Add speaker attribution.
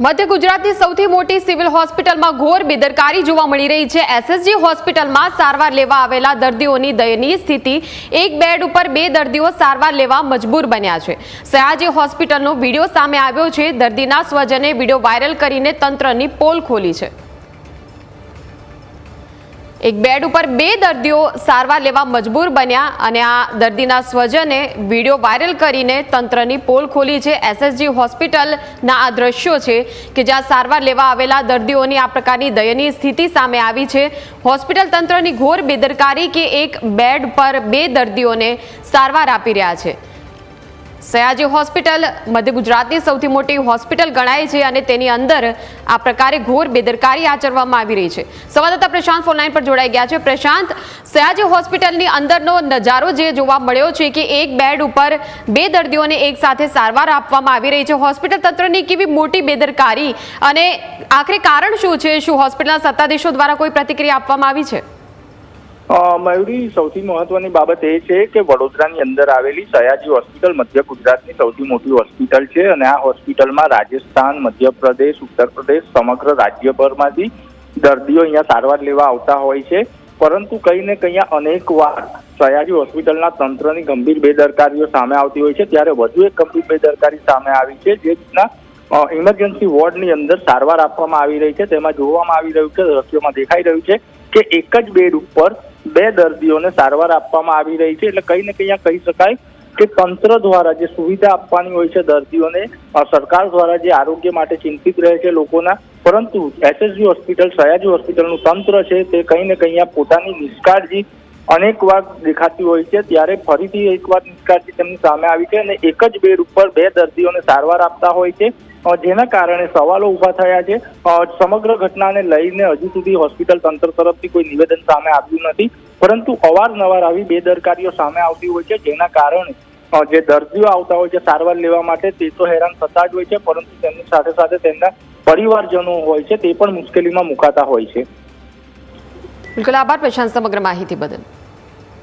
Speaker 1: મધ્ય ગુજરાતની સૌથી મોટી સિવિલ હોસ્પિટલમાં ઘોર બેદરકારી જોવા મળી રહી છે. એસએસજી હોસ્પિટલમાં સારવાર લેવા આવેલા દર્દીઓની દયનીય સ્થિતિ એક બેડ ઉપર બે દર્દીઓ સારવાર લેવા મજબૂર બન્યા છે. સયાજી હોસ્પિટલનો વીડિયો સામે આવ્યો છે. દર્દીના સ્વજને વીડિયો વાયરલ કરીને તંત્રની પોલ ખોલી છે. એક બેડ ઉપર બે દર્દીઓ સારવાર લેવા મજબૂર બન્યા અને આ દર્દીના સ્વજને વીડિયો વાયરલ કરીને તંત્રની પોલ ખોલી છે. એસએસજી હોસ્પિટલના આ દ્રશ્યો છે કે જ્યાં સારવાર લેવા આવેલા દર્દીઓની આ પ્રકારની દયનીય સ્થિતિ સામે આવી છે. હોસ્પિટલ તંત્રની ઘોર બેદરકારી કે એક બેડ પર બે દર્દીઓને સારવાર આપી રહ્યા છે. સયાજી હોસ્પિટલ મધ્ય ગુજરાતની સૌથી મોટી હોસ્પિટલ ગણાય છે અને તેની અંદર આ પ્રકારે ઘોર બેદરકારી આચરવામાં આવી રહી છે. સંવાદદાતા પ્રશાંત ફોનલાઈન પર જોડાઈ ગયા છે. પ્રશાંત, સયાજી હોસ્પિટલની અંદરનો નજારો જે જોવા મળ્યો છે કે એક બેડ ઉપર બે દર્દીઓને એક સાથે સારવાર આપવામાં આવી રહી છે. હોસ્પિટલ તંત્રની કેવી મોટી બેદરકારી અને આખરે કારણ શું છે? શું હોસ્પિટલના સત્તાધીશો દ્વારા કોઈ પ્રતિક્રિયા આપવામાં આવી છે?
Speaker 2: મયુરી સૌથી મહત્વની બાબત એ છે કે વડોદરાની અંદર આવેલી સયાજી હોસ્પિટલ મધ્ય ગુજરાતની સૌથી મોટી હોસ્પિટલ છે અને આ હોસ્પિટલમાં રાજસ્થાન, મધ્યપ્રદેશ ઉત્તર પ્રદેશ સમગ્ર રાજ્યભરમાંથી દર્દીઓ અહીંયા સારવાર લેવા આવતા હોય છે. પરંતુ કંઈ ને કંઈ અનેક વાર સયાજી હોસ્પિટલના તંત્રની ગંભીર બેદરકારીઓ સામે આવતી હોય છે. ત્યારે વધુ એક ગંભીર બેદરકારી સામે આવી છે જે રીતના ઇમરજન્સી વોર્ડની અંદર સારવાર આપવામાં આવી રહી છે. તેમાં જોવામાં આવી રહ્યું છે, દ્રશ્યોમાં દેખાઈ રહ્યું છે કે એક જ બેડ ઉપર બે દર્દીઓને સારવાર આપવામાં આવી રહી છે એટલે કંઈ ને કઈ કહી શકાય કે તંત્ર દ્વારા જે સુવિધા આપવાની હોય છે દર્દીઓને સરકાર દ્વારા જે આરોગ્ય માટે ચિંતિત રહે છે લોકોના, પરંતુ એસએસજી હોસ્પિટલ, સયાજી હોસ્પિટલનું તંત્ર છે તે કંઈ ને કંઈ પોતાની નિષ્કાળજી અનેક વાર દેખાતી હોય છે. ત્યારે ફરીથી એકવાર નિષ્કાળજી તેમની સામે આવી છે અને એક જ બેડ ઉપર બે દર્દીઓને સારવાર આપતા હોય છે. જેના કારણે સવાલો ઊભા થયા છે. સમગ્ર ઘટનાને લઈને હજુ સુધી હોસ્પિટલ તંત્ર તરફથી કોઈ નિવેદન સામે આવ્યું નથી. પરંતુ અવારનવાર આવી બેદરકારીઓ સામે આવતી હોય છે, જેના કારણે જે દર્દીઓ આવતા હોય છે, સારવાર લેવા માટે તે તો હેરાન થતા જ હોય છે, પરંતુ તેમની સાથે સાથે તેમના પરિવારજનો હોય છે, તે પણ મુશ્કેલીમાં મુકાતા હોય છે.
Speaker 1: બિલકુલ, આભાર, પ્રશાંત, સમગ્ર માહિતી બદલ.